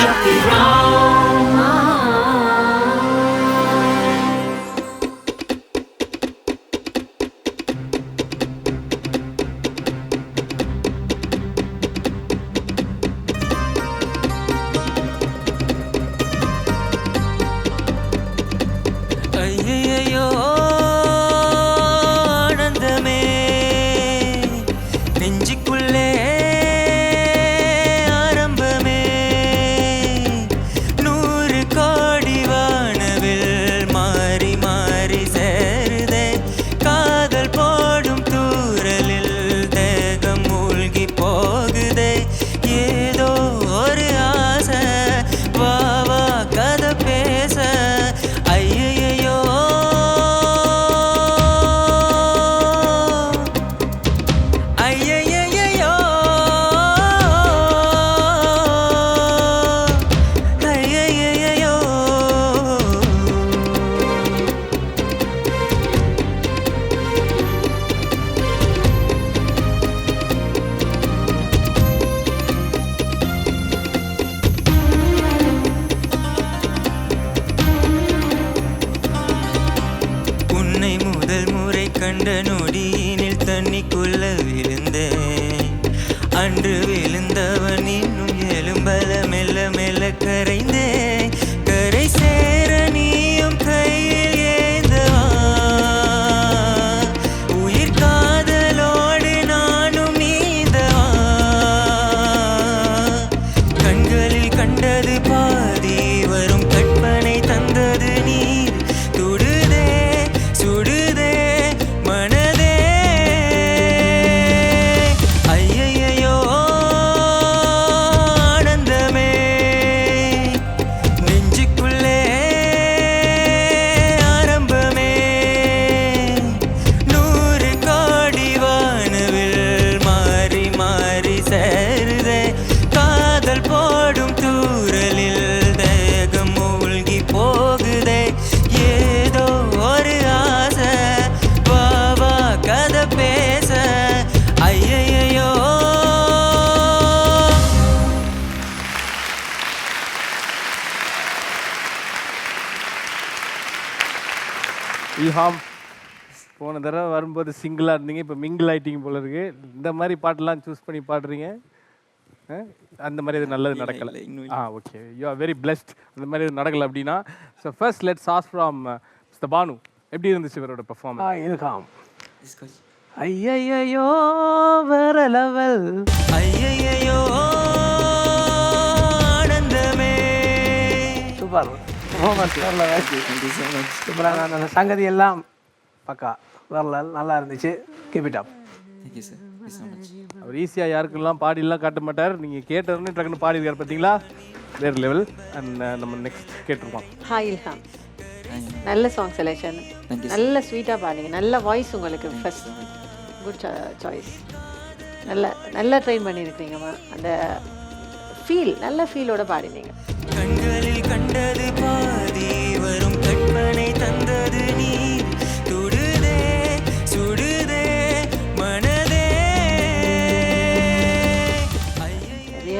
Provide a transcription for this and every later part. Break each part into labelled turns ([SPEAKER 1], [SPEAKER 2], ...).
[SPEAKER 1] shall. முறை நொடியினில் தண்ணிக்குள்ள
[SPEAKER 2] ஈஹாம் போன தடவை வரும்போது சிங்கிளாக இருந்தீங்க இப்போ மிங்கிள் ஆயிட்டீங்க போல இருக்கு. இந்த மாதிரி பாட்டெல்லாம் சூஸ் பண்ணி பாடுறீங்க? ஆ? அந்த மாதிரி எதுவும் நல்லது நடக்கலை. ஆ okay you are very blessed அந்த மாதிரி எதுவும் நடக்கலை அப்படின்னா so first let's ask from mister Banu எப்படி இருந்துச்சு இவரோட பெர்ஃபார்மன்ஸ்
[SPEAKER 3] இருக்காம் ஐயையோ வேற லெவல்
[SPEAKER 1] ஐயையோ ஆனந்தமே.
[SPEAKER 3] சூப்பர். வேற லெவல் சூப்பராக அந்த சங்கதி எல்லாம் பக்கா. level. நல்லா இருந்துச்சு. Keep it up
[SPEAKER 1] thank you sir thank you so much
[SPEAKER 2] அவர் ஈஸியாக யாருக்கெல்லாம் பாடிலாம் காட்ட மாட்டார். நீங்கள் கேட்டதுன்னு டக்குன்னு பாடிருக்காரு பார்த்தீங்களா வேறு லெவல் அண்ட் நம்ம நெக்ஸ்ட் கேட்டிருக்கோம்.
[SPEAKER 4] ஹாய் இல்ஹாம் நல்ல சாங் செலெக்ஷன் நல்ல ஸ்வீட்டாக பாடிங்க. நல்ல வாய்ஸ் உங்களுக்கு ஃபர்ஸ்ட் குட் சாய்ஸ் நல்ல நல்லா ட்ரெயின் பண்ணியிருக்கீங்கம்மா அந்த ஃபீல் நல்ல ஃபீலோட பாடினீங்க.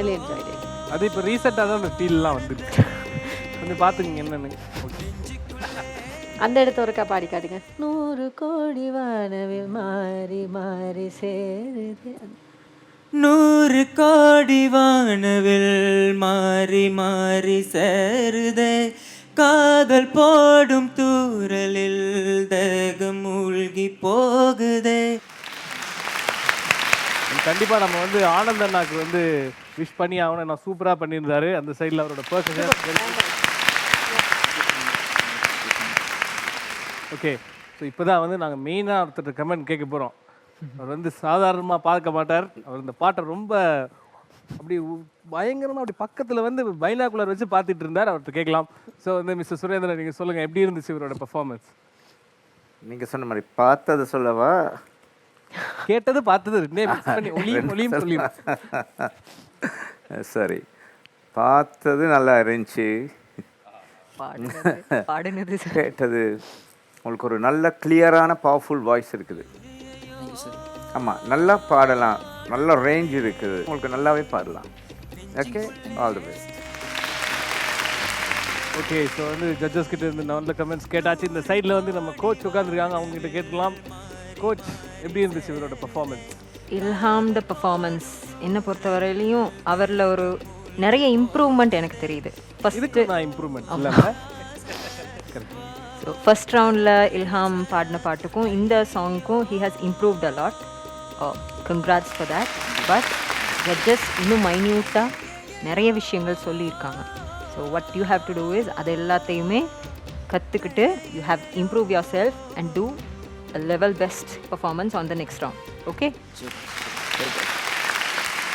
[SPEAKER 4] ரியலி என்ஜாய் இட்
[SPEAKER 2] அது இப்போ ரீசெண்டாக தான் அந்த ஃபீல்லாம் வந்துருக்கு. கொஞ்சம் பார்த்துங்க என்னென்னு.
[SPEAKER 4] அந்த இடத்த ஒருக்கா பாடி காட்டுங்க நூறு கோடி வானவில் மாறி மாறி சேருது.
[SPEAKER 1] நூறு கோடி வானவில் மாறி மாறி சேருதே. காதல் போடும் தூரலில் தேகம் மூழ்கி போகுதே
[SPEAKER 2] கண்டிப்பாக நம்ம வந்து ஆனந்த் அண்ணாக்கு வந்து விஷ் பண்ணி ஆகணும். நான் சூப்பராக பண்ணியிருந்தாரு. அந்த சைடில் அவரோட பர்சன் ஓகே ஸோ இப்போ தான் வந்து நாங்கள் மெயினாக ஒருத்தர் கமெண்ட் கேட்க போகிறோம் அவர் வந்து சாதாரணமாக பார்க்க மாட்டார். அவர் இந்த பாட்டை ரொம்ப அப்படி உ- பயங்கரமா அப்படி பக்கத்தில் வந்து பைனாகுலர் வச்சு பார்த்துட்டு இருந்தார். அவர்கிட்ட கேட்கலாம். ஸோ வந்து மிஸ்டர் சுரேந்திரன் நீங்கள் சொல்லுங்கள் எப்படி இருந்துச்சு இவரோட பெர்ஃபார்மன்ஸ்
[SPEAKER 5] நீங்க சொன்ன மாதிரி பார்த்தது சொல்லவா?
[SPEAKER 2] கேட்டது பார்த்தது
[SPEAKER 5] சரி. பார்த்தது நல்லா இருந்துச்சு.
[SPEAKER 6] பாடுனது பாடுனது சார்.
[SPEAKER 5] கேட்டது. உங்களுக்கு ஒரு நல்ல கிளியரான பவர்ஃபுல் வாய்ஸ் இருக்குது. ஆமாம் நல்லா பாடலாம். நல்ல ரேஞ்ச் இருக்குது. உங்களுக்கு நல்லாவே பாடலாம். Okay all the best
[SPEAKER 2] okay so வந்து ஜட்ஜஸ் கிட்ட இருந்து நல்ல கமெண்ட்ஸ் கேட்டாச்சு. இந்த சைடில் வந்து நம்ம கோச் உட்காந்துருக்காங்க அவங்க கிட்ட கேட்கலாம். கோச் எப்படி இருந்துச்சு இவரோட பர்ஃபார்மன்ஸ்
[SPEAKER 6] இல்ஹாம்ட பர்ஃபார்மன்ஸ் என்னை பொறுத்தவரையிலையும் அவரில் ஒரு நிறைய இம்ப்ரூவ்மெண்ட் எனக்கு தெரியுது. ஃபஸ்ட்டு
[SPEAKER 2] நான் இம்ப்ரூவ்மெண்ட் இல்லை கரெக்ட்
[SPEAKER 6] ஸோ ஃபஸ்ட் ரவுண்டில் இல்ஹாம் பாடின பாட்டுக்கும் இந்த சாங்க்கும் he has improved a lot congrats for that but judges இன்னும் மைன்யூட்டாக நிறைய விஷயங்கள் சொல்லியிருக்காங்க. So what you have to do is அது எல்லாத்தையுமே கற்றுக்கிட்டு you have improve yourself and do level best performance on the next round okay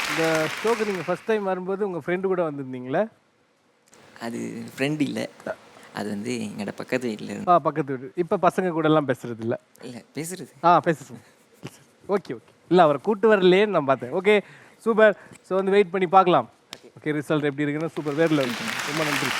[SPEAKER 2] இந்த ஷோக்கு நீங்கள் ஃபர்ஸ்ட் டைம் வரும்போது உங்கள் ஃப்ரெண்டு கூட வந்திருந்தீங்களே?
[SPEAKER 1] அது ஃப்ரெண்ட் இல்லை. அது வந்து எங்களோட பக்கத்து வீட்டில் இருந்து.
[SPEAKER 2] ஆ பக்கத்து வீடு. இப்போ பசங்க கூட எல்லாம் பேசுறது இல்லை
[SPEAKER 1] இல்லை பேசுறது.
[SPEAKER 2] ஆ பேசுங்க ஓகே ஓகே. இல்லை அவரை கூட்டு வரலையேன்னு நான் பார்த்தேன். Okay super. ஸோ வந்து வெயிட் பண்ணி பார்க்கலாம். ஓகே ரிசல்ட் எப்படி இருக்குன்னு சூப்பர். வேரில் ரொம்ப நன்றி.